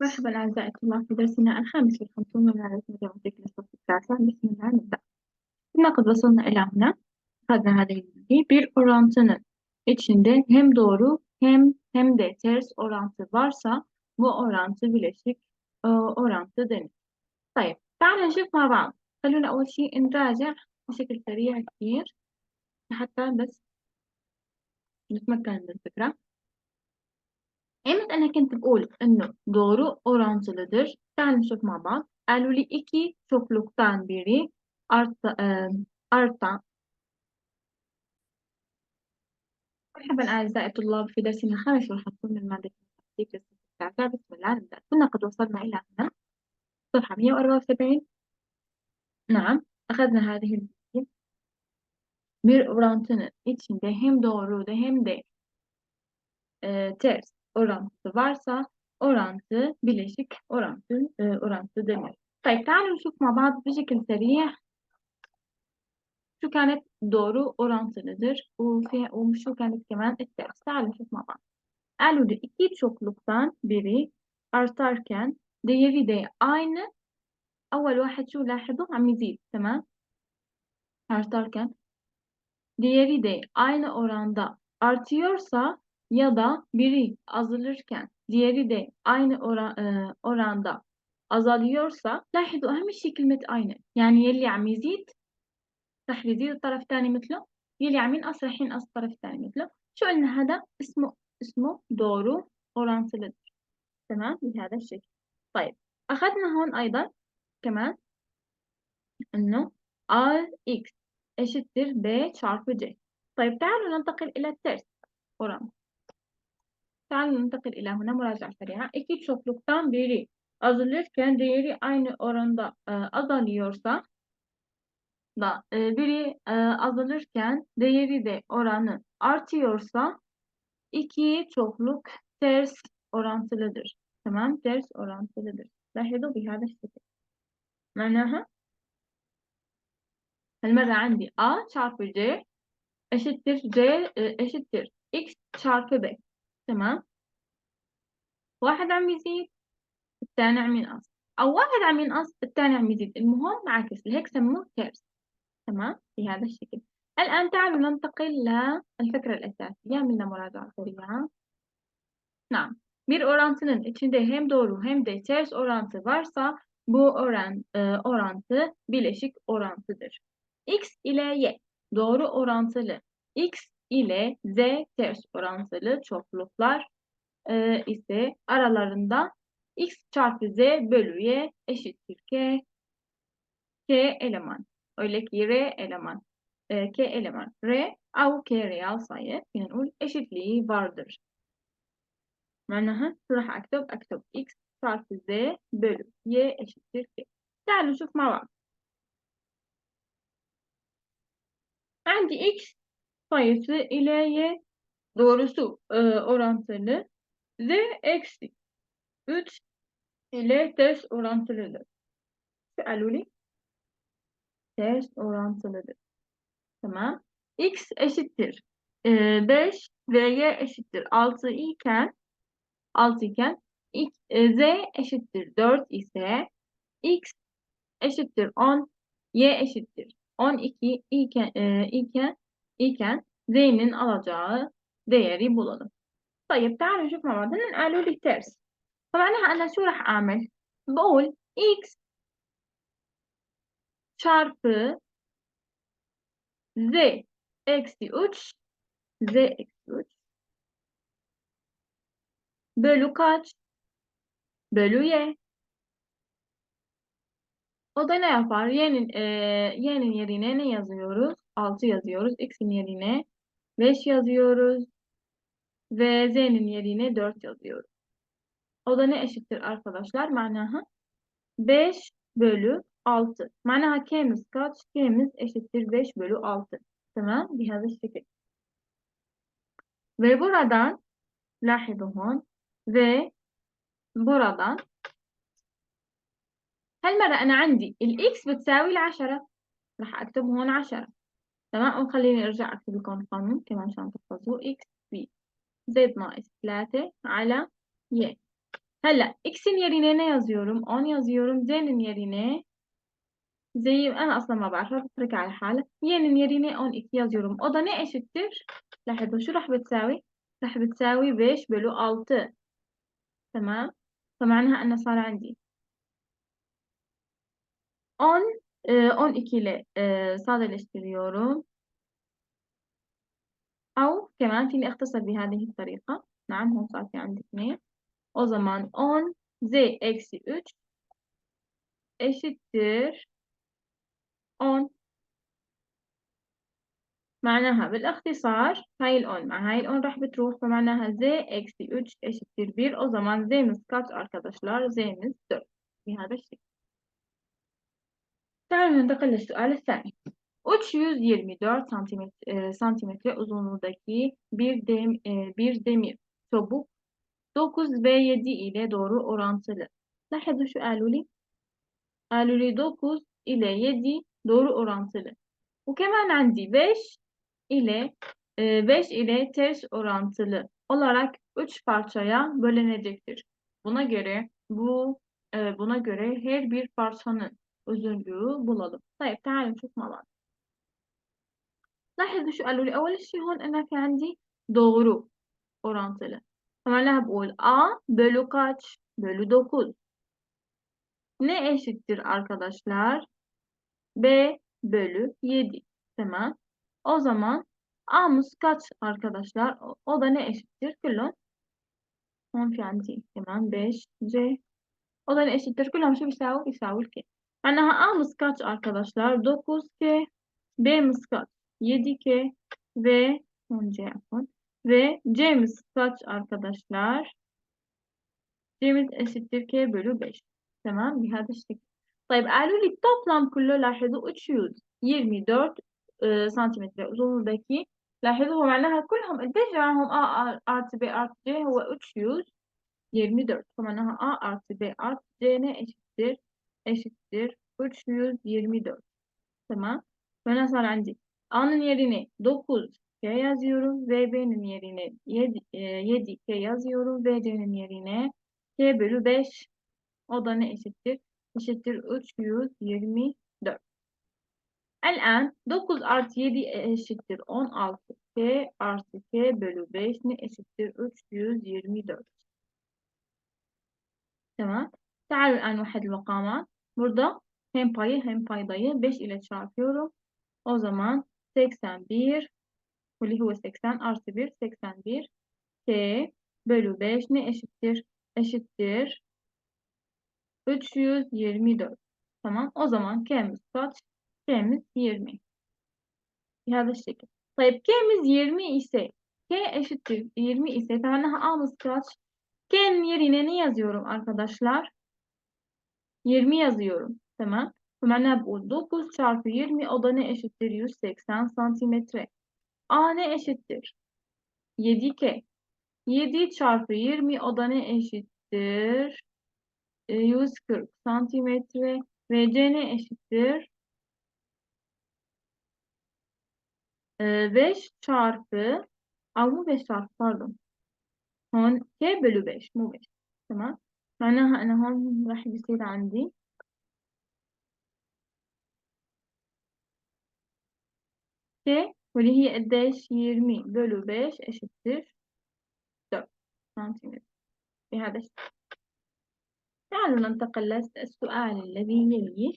مرحبا أعزائي الطلاب في درسنا الخامس والخمسون من الأرثمتك للصف التاسع بسم الله نبدأ. كنا قد وصلنا إلى هنا. أخذنا هذه البلgi bir orantının içinde hem doğru hem hem de ters orantı varsa bu orantı bileşik orantı denir. طيب تعالوا نشوف مع بعض. خلونا أول شيء نراجع بشكل سريع كثير. حتى بس نتمكن من الفكرة. Emin أنا كنت بقول إنه doğru orantılıdır. تعالوا نشوف مع بعض. قالوا لي iki çokluktan biri arta, e, artan مرحبا أعزائي الطلاب في درسنا الخامس والخمسون من مادة التحقيق للصف التاسع بسم الله نبدأ كنا قد وصلنا إلى هنا صفحة 174 نعم أخذنا هذه البيت bir orantının içinde hem doğru da hem de e, ters orantısı varsa orantı bileşik orantı e, orantı denir. طيب تعالوا نشوف مع بعض بشكل سريع شو كانت doğru orantılıdır وفي وشو كانت كمان التers. تعالوا نشوف مع بعض. قالوا da iki çokluktan biri artarken diğeri de aynı أول واحد شو لاحظوا عم يزيد تمام artarken diğeri de aynı oranda artıyorsa ya da biri azalırken diğeri de aynı oran, e, oranda azalıyorsa لاحظوا أهم شيء كلمة aynı. يعني يلي عم يزيد رح يزيد الطرف الثاني مثله. يلي عم ينقص رح ينقص الطرف الثاني مثله. شو قلنا؟ هذا اسمه اسمه doğru orantılıdır تمام؟ بهذا الشكل. طيب أخذنا هون أيضا كمان إنه RX eşittir B çarpı C طيب تعالوا ننتقل إلى الترس. orantı تعالوا ننتقل إلى هنا مراجعة سريعة. İki çokluktan biri azalırken diğeri aynı oranda e, azalıyorsa da e, biri e, azalırken diğeri de oranı artıyorsa iki çokluk ters orantılıdır. تمام ters orantılıdır. لاحظوا بهذا الشكل. معناها هالمرة عندي A çarpı C eşittir C e, eşittir X çarpı B. تمام واحد عم يزيد الثاني عم ينقص أو واحد عم ينقص الثاني عم يزيد المهم عكس لهيك سموه تيرس تمام بهذا الشكل الآن تعالوا ننتقل للفكرة الأساسية عملنا مراجعة سريعة نعم bir orantının içinde hem doğru hem de ters orantı varsa bu oran, e, orantı bileşik orantıdır. X ile Y doğru orantılı. X ile Z ters orantılı çokluklar e, ise aralarında x çarpı z bölü y eşittir k k eleman. Öyle ki r eleman e, k eleman r au k reel sayı yani نقول eşitliği vardır. معناها راح أكتب أكتب x çarpı z bölü y eşittir k. تعالوا نشوف مع بعض. عندي x sayısı ile y doğrusu e, orantılı ve eksi 3 ile ters orantılıdır. Fealuli ters orantılıdır. Tamam. X eşittir. E, 5 ve Y eşittir 6 iken 6 iken X, e, Z eşittir 4 ise X eşittir 10 Y eşittir 12 iken, e, iken iken z'nin alacağı değeri bulalım. طيب تعالوا نشوف مع بعض هنا قالوا لي ترس فمعناها أنا شو راح أعمل بقول x çarpı z eksi 3 z eksi 3 bölü kaç? Bölü y. O da ne yapar? Y'nin e, y'nin yerine ne yazıyoruz? 6 yazıyoruz. X'in yerine 5 yazıyoruz. Ve z'nin yerine 4 yazıyoruz. O da ne eşittir arkadaşlar? Manaha 5 bölü 6. Manaha k'miz kaç? K'miz eşittir 5 bölü 6. Tamam. بهذا الشكل. Ve buradan لاحظوا هون ve buradan هالمرة أنا عندي الإكس بتساوي العشرة راح أكتب هون عشرة تمام؟ وخليني أرجع أكتب لكم القانون كمان عشان تحفظوه إكس بي زد ناقص ثلاثة على ي هلا x'in yerine ne yazıyorum 10 yazıyorum z'nin yerine زي أنا أصلا ما بعرفها بترك على حالها y'nin yerine 12 yazıyorum o da ne eşittir لاحظوا شو راح بتساوي؟ راح بتساوي 5 بلو 6 تمام؟ فمعناها أنه صار عندي. 10 e, 12 ile e, sadeleştiriyorum أو كمان فيني أختصر بهذه الطريقة نعم هون صار في عندي اثنين o zaman 10 z eksi 3 eşittir 10 معناها بالاختصار هاي الأون مع هاي الأون راح بتروح فمعناها z eksi 3 eşittir 1 o zaman z'miz kaç arkadaşlar z'miz 4 بهذا الشكل تعالوا ننتقل للسؤال الثاني 324 santimetre, santimetre uzunluğundaki bir, dem, bir demir çubuk 9 ve 7 ile doğru orantılı. لاحظوا شو قالوا لي؟ قالوا لي 9 ile 7 doğru orantılı. وكمان عندي 5 ile 5 ile ters orantılı olarak 3 parçaya bölünecektir. Buna göre bu buna göre her bir parçanın uzunluğu bulalım. طيب تعالوا نشوف مع بعض. لاحظوا شو قالوا لي أول شيء هون أنا في عندي doğru orantılı. فمعناها بقول A bölü kaç? Bölü 9. Ne eşittir arkadaşlar? B bölü 7. Tamam. O zaman A'mız kaç arkadaşlar? O, o da ne eşittir? كلهم هون في عندي كمان 5 C. O da ne eşittir? كلهم شو بيساوي؟ بيساوي الك. معناها A'mız kaç arkadaşlar? 9 K. B'miz kaç? 7 K. Ve 10 C yapın. Ve C'miz kaç arkadaşlar? C'miz eşittir K bölü 5. تمام بهذا الشكل. طيب قالوا لي التوبلام كله لاحظوا 324 سنتيمتر uzunluğundaki لاحظوا هو معناها كلهم قديش جمعهم A artı B artı C هو 324 فمعناها A artı B artı C ne eşittir? Eşittir 324 tamam. Ben sonra عندي A'nın yerine 9 K yazıyorum ve B'nin yerine 7, 7 K yazıyorum ve C'nin yerine K bölü 5 o da ne eşittir? Eşittir 324. الآن 9 artı 7 eşittir 16. K artı K bölü 5 ne eşittir? 324. Tamam. تعالوا الآن نوحد المقامات. Burada hem payı hem paydayı 5 ile çarpıyorum. O zaman 81 80 artı 1 81 T bölü 5 ne eşittir? Eşittir 324. Tamam. O zaman K'miz kaç? K'miz 20. Hadi şekil. Tayyip K'miz 20 ise K eşittir 20 ise tane A'mız kaç? K'nin yerine ne yazıyorum arkadaşlar? 20 yazıyorum. Tamam. Hemen bu 9 çarpı 20 o da ne eşittir? 180 santimetre. A ne eşittir? 7K. 7 çarpı 20 o da ne eşittir? E, 140 santimetre. VC ne eşittir? E, 5 çarpı, ah bu 5 çarpı pardon. 10 K bölü 5, bu 5. Tamam. معناها أنا هون راح يصير عندي. أوكي واللي هي قديش يرمي. دولو بيش أشتر طب سنتيمتر بهذا الشكل. تعالوا ننتقل للسؤال الذي يليه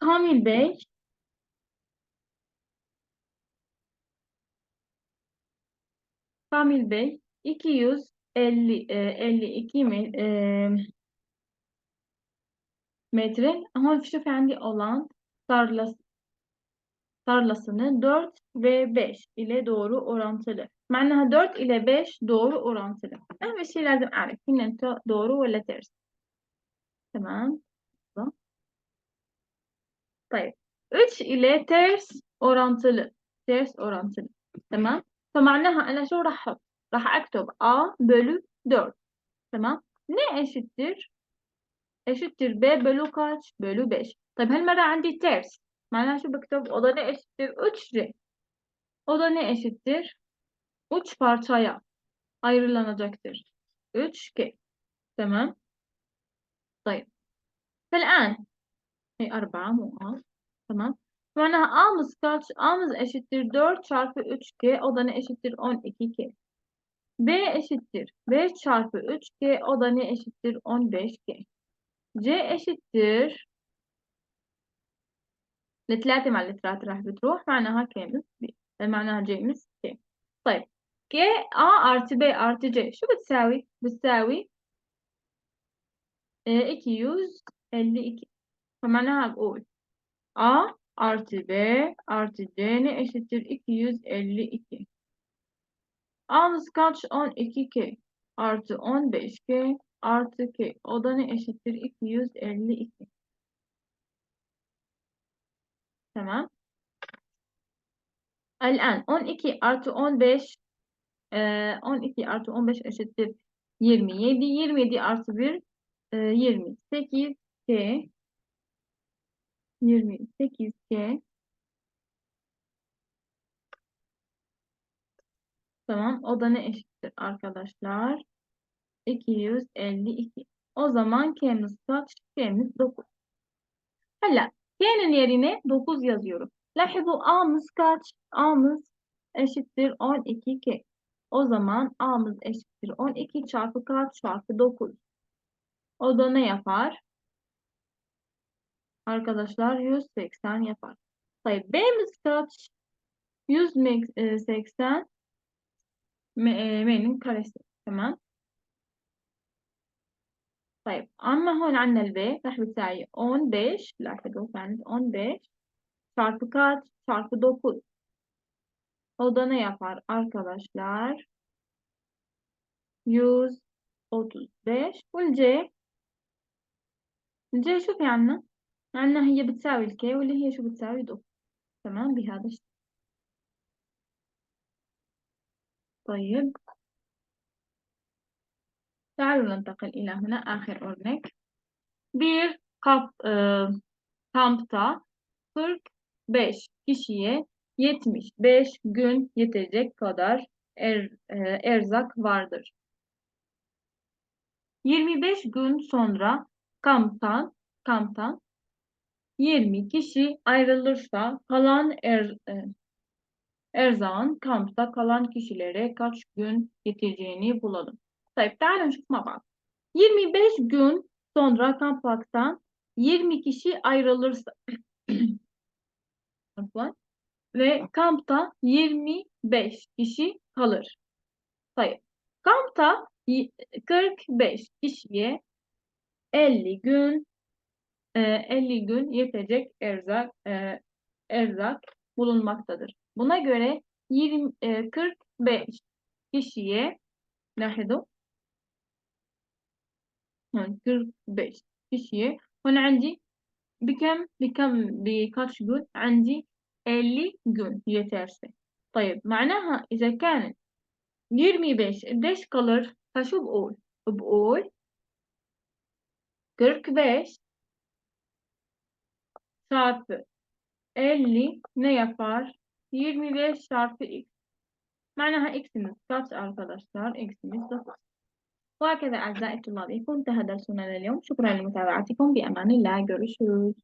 قامي البيش قامي البيش 250 52 metre ama şu عندي olan tarlası tarlasını 4 ve 5 ile doğru orantılı. معناها 4 ile 5 doğru orantılı. أهم شيء لازم أعرف هن أنتو doğru ولا ters. تمام. طيب 3 ile ters orantılı. Ters orantılı. تمام. فمعناها أنا شو راح أحط؟ راح أكتب A bölü 4. تمام. Ne eşittir? eşittir B bölü kaç? Bölü 5. طيب هالمرة عندي ters. معناها شو بكتب؟ O da ne eşittir? 3 O da ne eşittir? 3 parçaya. ayrılanacaktır. 3K. تمام طيب فالآن هي أربعة مو A tamam معناها A'mız kaç? A'mız eşittir 4 çarpı 3K o da ne eşittir 12K. B eşittir 5 çarpı 3K o da ne eşittir 15K. C eşittir الثلاثة مع الثلاثة راح بتروح معناها كامل معناها جيمس كي طيب كي A artı B artı C شو بتساوي؟ بتساوي 252 فمعناها بقول A artı B artı C ne eşittir 252 A'mız kaç? 12K artı 15K artı K. O da ne eşittir? 252. Tamam. Al'an 12 artı 15 12 e, artı 15 eşittir 27. 27 artı 1 28 e, K 28 K Tamam. O da ne eşittir arkadaşlar? 252. O zaman K'miz kaç? K'miz 9. Hala K'nin yerine 9 yazıyorum. Lahibu A'mız kaç? A'mız eşittir 12K. O zaman A'mız eşittir 12 çarpı kaç çarpı 9. O da ne yapar? Arkadaşlar 180 yapar. Hayır B'miz kaç? 180 M'nin karesi. Tamam. طيب أما هون عندنا الب راح بتساوي 15 لاحظوا كانت 15 çarpı kaç? Çarpı 9. O da ne yapar arkadaşlar? 135 والج الج شو في عنا؟ عنا هي بتساوي الكي واللي هي شو بتساوي 9 تمام بهذا الشكل طيب تعالوا ننتقل إلى هنا آخر örnek. Bir kap, e, kampta 45 kişiye 75 gün yetecek kadar er, e, erzak vardır. 25 gün sonra kamptan kamptan 20 kişi ayrılırsa kalan er, e, Erzağın kampta kalan kişilere kaç gün yeteceğini bulalım. Tayyip Dalen bak. 25 gün sonra kampaktan 20 kişi ayrılırsa ve kampta 25 kişi kalır. Sayı. Kampta 45 kişiye 50 gün e, 50 gün yetecek erzak e, erzak bulunmaktadır. Buna göre 20 45 e, kişiye لاحظوا هون 45 kişiye هون عندي بكم بكم بكاتش جون عندي 50 gün yeterse طيب معناها إذا كانت 25 قديش kalır فشو بقول بقول 45 çarpı 50 ne yapar? 25 çarpı x. معناها x'imiz kaç arkadaşlar? x'imiz 9. وهكذا أعزائي الطلاب يكون انتهى درسنا لليوم شكرا لمتابعتكم بأمان الله görüşürüz